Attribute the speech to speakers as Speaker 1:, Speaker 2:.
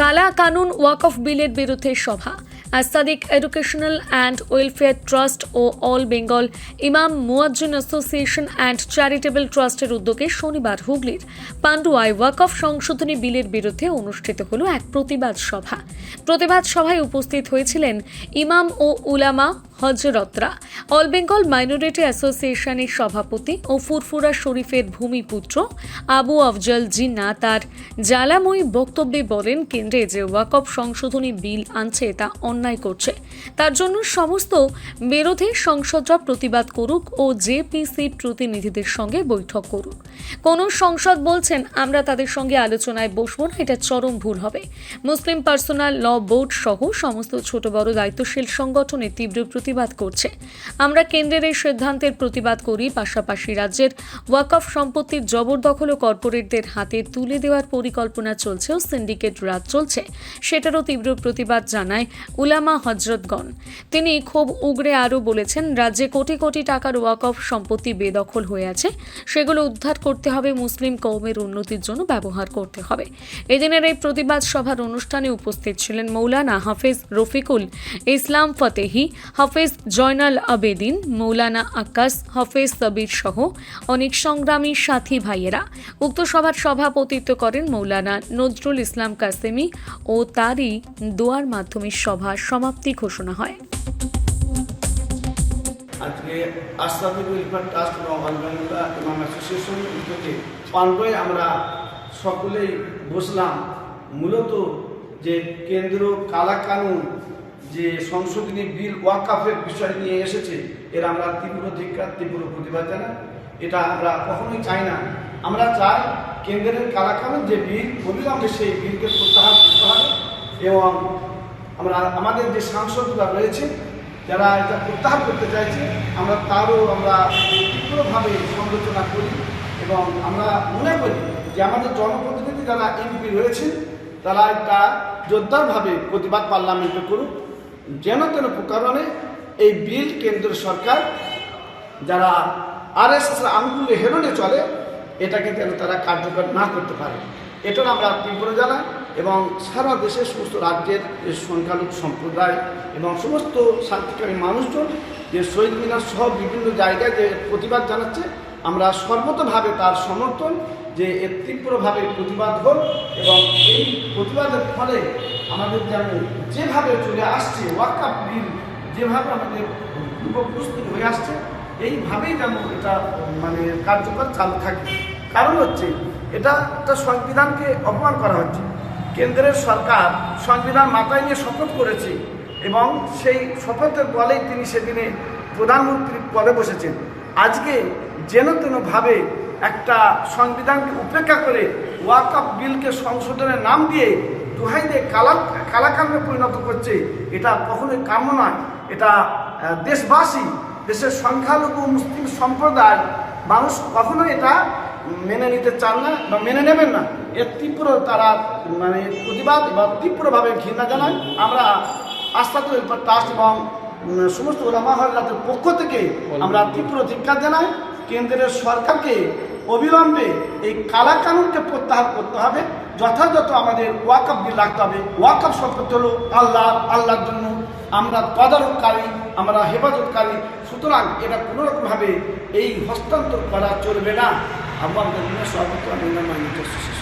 Speaker 1: কালা কানুন walk of বিলের বিরুদ্ধে সভা। আস্তাদিক এডুকেশনাল অ্যান্ড ওয়েলফেয়ার ট্রাস্ট ও অল বেঙ্গল ইমাম মুয়াজ্জিন অ্যাসোসিয়েশন অ্যান্ড চ্যারিটেবল ট্রাস্টের উদ্যোগে শনিবার হুগলির পান্ডুয়ায় ওয়াক অফ সংশোধনী বিলের বিরুদ্ধে অনুষ্ঠিত হল এক প্রতিবাদ সভা। প্রতিবাদ সভায় উপস্থিত হয়েছিলেন ইমাম ও উলামা হজরতরা, অল বেঙ্গল মাইনরিটি অ্যাসোসিয়েশনের সভাপতি ও ফুরফুরা শরীফের ভূমিপুত্র আবু আফজল জিন্না তার জ্বালাময়ী বক্তব্যে বলেন, কেন্দ্রে যে ওয়াকফ সংশোধনী বিল আনছে তা অন্যায় করছে। তার জন্য সমস্ত বিরোধী সংসদরা প্রতিবাদ করুক ও জেপিসির প্রতিনিধিদের সঙ্গে বৈঠক করুক। কোন সংসদ বলছেন, আমরা তাদের সঙ্গে আলোচনায় বসবো না, এটা চরম ভুল হবে। মুসলিম পার্সোনাল ল বোর্ড সহ সমস্ত ছোট বড় দায়িত্বশীল সংগঠনের তীব্র প্রতিবাদ করছে। আমরা কেন্দ্রের এই সিদ্ধান্তের প্রতিবাদ করি, পাশাপাশি রাজ্যের ওয়াকফ সম্পত্তির জবরদখল ও কর্পোরেটদের হাতে তুলে দেওয়ার পরিকল্পনা চলছে ও সিন্ডিকেট রাজ চলছে। সেটারও তীব্র প্রতিবাদ জানায় উলামা হজরতগণ তিনি খুব উগরে আরও বলেছেন, রাজ্যে কোটি কোটি টাকার ওয়াকফ সম্পত্তি বেদখল হয়ে আছে, সেগুলো উদ্ধার করতে হবে, মুসলিম কৌমের উন্নতির জন্য ব্যবহার করতে হবে। এদিনের এই প্রতিবাদ সভার অনুষ্ঠানে উপস্থিত ছিলেন মৌলানা হাফেজ রফিকুল ইসলাম ফতেহি, হাফেজ জয়নাল আবেদিন, মৌলানা আকাশ, হাফেজ সাবির সহ অনেক সংগ্রামী সাথী ভাইয়েরা। উক্ত সভার সভাপতিত্ব করেন মৌলানা নজরুল ইসলাম কাসেমি ও তারই দোয়ার মাধ্যমে সভার সমাপ্তি ঘোষণা হয়।
Speaker 2: আজকে আশরাফুল ওয়েলফেয়ার ট্রাস্ট আলবাংলা ইমাম অ্যাসোসিয়েশন উদ্যোগে পান্ডয়ে আমরা সকলেই বসলাম। মূলত যে কেন্দ্র কালা কানুন যে সংশোধনী বিল ওয়াকাফের বিষয় নিয়ে এসেছে, এর আমরা তীব্র ধিক্ষার তীব্র প্রতিবাদ জানাই। এটা আমরা কখনোই চাই না। আমরা চাই কেন্দ্রের কালা কানুন যে বিল, অবিলম্বে সেই বিলকে প্রত্যাহার করতে হবে এবং আমরা আমাদের যে সাংসদরা রয়েছে, যারা এটা প্রত্যাহার করতে চাইছে, আমরা তারও আমরা তীব্রভাবে সমালোচনা করি এবং আমরা মনে করি যে আমাদের জনপ্রতিনিধি যারা এমপি রয়েছে, তারা একটা জোরদারভাবে প্রতিবাদ পার্লামেন্টে করুক, যেন তেন প্রকারণে এই বিল কেন্দ্র সরকার যারা আর এস আঙ্গুলে হেরোনে চলে, এটাকে যেন তারা কার্যকর না করতে পারে। এটার আমরা তীব্র জানাই এবং সারা দেশের সমস্ত রাজ্যের যে সংখ্যালঘু সম্প্রদায় এবং সমস্ত শান্তিকামী মানুষজন যে শহীদ মিনার সহ বিভিন্ন জায়গায় যে প্রতিবাদ জানাচ্ছে, আমরা সর্বতভাবে তার সমর্থন যে এর তীব্রভাবে প্রতিবাদ হোক এবং এই প্রতিবাদের ফলে আমাদের যেন যেভাবে চলে আসছে, ওয়াকাপ বিল যেভাবে আমাদের পূর্ব প্রস্তুত হয়ে আসছে, এইভাবেই যেন এটা মানে কার্যকর চালু থাকে। কারণ হচ্ছে এটা একটা সংবিধানকে অপমান করা হচ্ছে। কেন্দ্রের সরকার সংবিধান মাথায় নিয়ে শপথ করেছে এবং সেই শপথের বলেই তিনি সেদিনে প্রধানমন্ত্রী পদে বসেছেন। আজকে যেন তেনভাবে একটা সংবিধানকে উপেক্ষা করে ওয়াকআপ বিলকে সংশোধনের নাম দিয়ে দোহাই দিয়ে কালা কালাকান্দে পরিণত করছে, এটা কখনোই কাম্য নয়। এটা দেশবাসী, দেশের সংখ্যালঘু মুসলিম সম্প্রদায়, মানুষ কখনোই এটা মেনে নিতে চান না বা মেনে নেবেন না, এর তীব্র তারা মানে প্রতিবাদ বা তীব্রভাবে ঘৃণা জানায়। আমরা আস্থাতুল ট্রাস্ট এবং সমস্ত ওলামা পক্ষ থেকে আমরা তীব্র ধিক্ষার জানাই। কেন্দ্রের সরকারকে অবিলম্বে এই কালা কানুনকে প্রত্যাহার করতে হবে। যথাযথ আমাদের ওয়াকআপ বিল রাখতে হবে। ওয়াকআপ সম্পত্তি হলো আল্লাহ আল্লাহর জন্য আমরা তদারককারী, আমরা হেফাজতকারী। সুতরাং এটা কোনোরকমভাবে এই হস্তান্তর করা চলবে না। Αν πάμε μέσα από το αν είναι μαγνητός της.